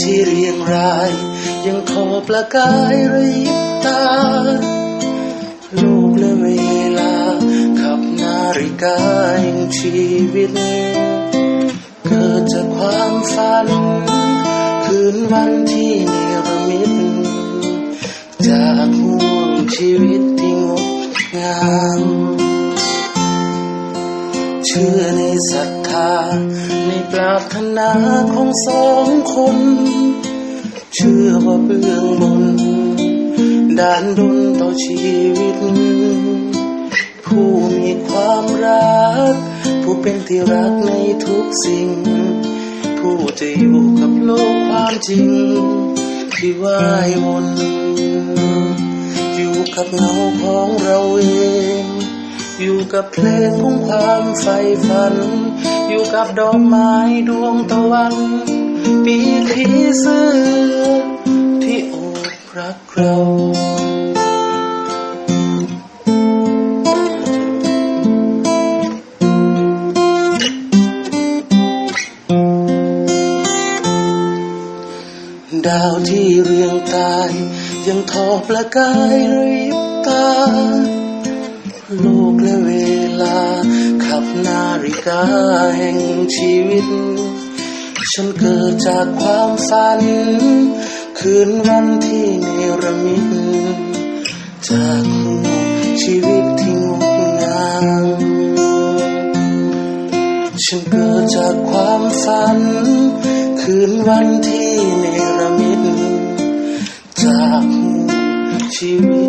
ที่เรียงราย ยังทอประกายระยิบตาโลกและเวลา ขับนาฬิกาแห่งชีวิต เกิดจากความฝัน คืนวันที่เนรมิต จากห่วงชีวิตที่งดงาม ชื่อในศรัทธา ในปรารถนาของสองคน เชื่อว่าเบื้องบนด้านดนต่อชีวิต ผู้มีความรัก ผู้เป็นที่รักในทุกสิ่ง ผู้จะอยู่กับโลกความจริง ที่ว่ายวนอยู่กับเงาของเราเอง อยู่กับเพลงของความใฝ่ฝัน อยู่กับดอกไม้ดวงตะวัน ปีกผีเสื้อที่โอบรักเราดาวที่เรียงตาย ยังทอประกายระยิบ บนาฬิกาแห่งชีวิต ฉันเกิดจากความฝัน คืนวันที่เนรมิต จากห่ชีวิตที่งดงาม ฉันเกิดจากความฝัน คืนวันที่เนรมิต จากห่ชีวิ